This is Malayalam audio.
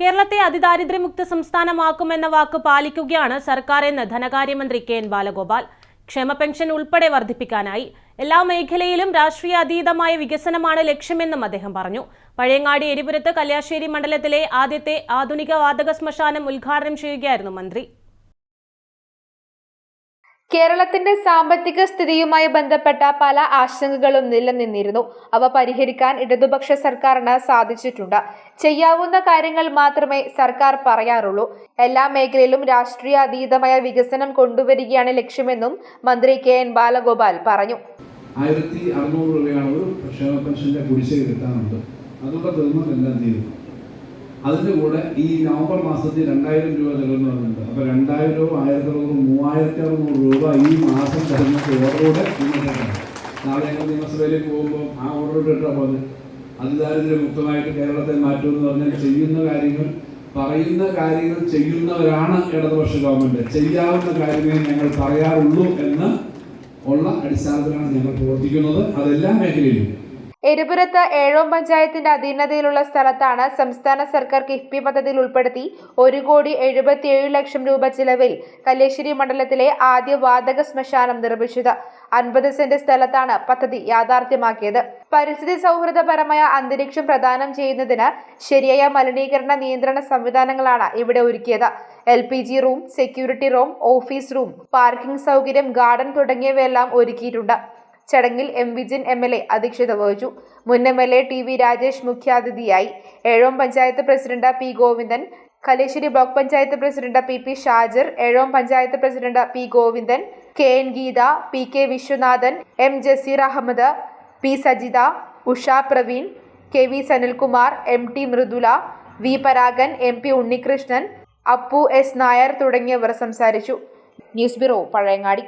കേരളത്തെ അതിദാരിദ്ര്യമുക്ത സംസ്ഥാനമാക്കുമെന്ന വാക്ക് പാലിക്കുകയാണ് സർക്കാർ എന്ന് ധനകാര്യമന്ത്രി കെ എൻ ബാലഗോപാൽ. ക്ഷേമ പെൻഷൻ ഉൾപ്പെടെ വർദ്ധിപ്പിക്കാനായി എല്ലാ മേഖലയിലും രാഷ്ട്രീയ അതീതമായ വികസനമാണ് ലക്ഷ്യമെന്നും അദ്ദേഹം പറഞ്ഞു. പഴയങ്ങാടി എരിപുരത്ത് കല്യാശ്ശേരി മണ്ഡലത്തിലെ ആദ്യത്തെ ആധുനിക വാതക ശ്മശാനം ഉദ്ഘാടനം ചെയ്യുകയായിരുന്നു മന്ത്രി. കേരളത്തിന്റെ സാമ്പത്തിക സ്ഥിതിയുമായി ബന്ധപ്പെട്ട പല ആശങ്കകളും നിലനിന്നിരുന്നു. അവ പരിഹരിക്കാൻ ഇടതുപക്ഷ സർക്കാരിന് സാധിച്ചിട്ടുണ്ട്. ചെയ്യാവുന്ന കാര്യങ്ങൾ മാത്രമേ സർക്കാർ പറയാറുള്ളൂ. എല്ലാ മേഖലയിലും രാഷ്ട്രീയ അതീതമായ വികസനം കൊണ്ടുവരികയാണ് ലക്ഷ്യമെന്നും മന്ത്രി കെ എൻ ബാലഗോപാൽ പറഞ്ഞു. ആയിരത്തി അറുന്നൂറ് രൂപയാണ് ഒരു ക്ഷേമ പെൻഷന്റെ കുടിശ്ശിക കിട്ടാനുണ്ട് അതുകൊണ്ട് തീർന്നാൽ എല്ലാം തീരും. അതിന്റെ കൂടെ ഈ നവംബർ മാസത്തിൽ രണ്ടായിരം രൂപ നൽകുന്നുണ്ട് അപ്പോൾ രൂപ ആയിരത്തി അറുന്നൂറ് മൂവായിരത്തി അറുന്നൂറ് രൂപ ഈ മാസം തരുന്ന ഓർഡറോടെ നിങ്ങൾക്ക് നാളെ ഞങ്ങൾ നിയമസഭയിലേക്ക് പോകുമ്പോൾ ആ ഓർഡർ ഇട്ടാൽ പോലെ അതിദാരിദ്ര്യ മുക്തമായിട്ട് കേരളത്തെ മാറ്റുമെന്ന് പറഞ്ഞാൽ ചെയ്യുന്ന കാര്യങ്ങൾ പറയുന്ന കാര്യങ്ങൾ ചെയ്യുന്നവരാണ് ഇടതുപക്ഷ ഗവൺമെന്റ്. ചെയ്യാവുന്ന കാര്യമേ ഞങ്ങൾ പറയാറുള്ളൂ എന്ന് ഉള്ള അടിസ്ഥാനത്തിലാണ് ഞങ്ങൾ പ്രവർത്തിക്കുന്നത്. അതെല്ലാ മേഖലയിലും. എരിപുരത്ത് ഏഴോം പഞ്ചായത്തിന്റെ അധീനതയിലുള്ള സ്ഥലത്താണ് സംസ്ഥാന സർക്കാർ കിഫ്ബി പദ്ധതിയിൽ ഉൾപ്പെടുത്തി ഒരു കോടി എഴുപത്തിയേഴ് ലക്ഷം രൂപ ചിലവിൽ കല്ലേശ്ശേരി മണ്ഡലത്തിലെ ആദ്യ വാതക ശ്മശാനം നിർമ്മിച്ചത്. അൻപത് സെന്റ് സ്ഥലത്താണ് പദ്ധതി യാഥാർത്ഥ്യമാക്കിയത്. പരിസ്ഥിതി സൗഹൃദപരമായ അന്തരീക്ഷം പ്രദാനം ചെയ്യുന്നതിന് ശരിയായ മലിനീകരണ നിയന്ത്രണ സംവിധാനങ്ങളാണ് ഇവിടെ ഒരുക്കിയത്. L P G room security room office room parking സൗകര്യം ഗാർഡൻ തുടങ്ങിയവയെല്ലാം ഒരുക്കിയിട്ടുണ്ട്. ചടങ്ങിൽ M Vijin M L A അധ്യക്ഷത വഹിച്ചു. മുൻ M L A T V Rajesh മുഖ്യാതിഥിയായി. Ezhom panchayat president P Govindan. Kalesseri block panchayat president P P Shajir. Ezhom panchayat president P Govindan. K N Geetha P K Viswanathan M Jaseer Ahmed P Sajitha Usha Praveen K V Sanilkumar M T Mridula V Paragan M P Unnikrishnan Appu S Nair തുടങ്ങിയവർ സംസാരിച്ചു. News bureau Pazhayangadi.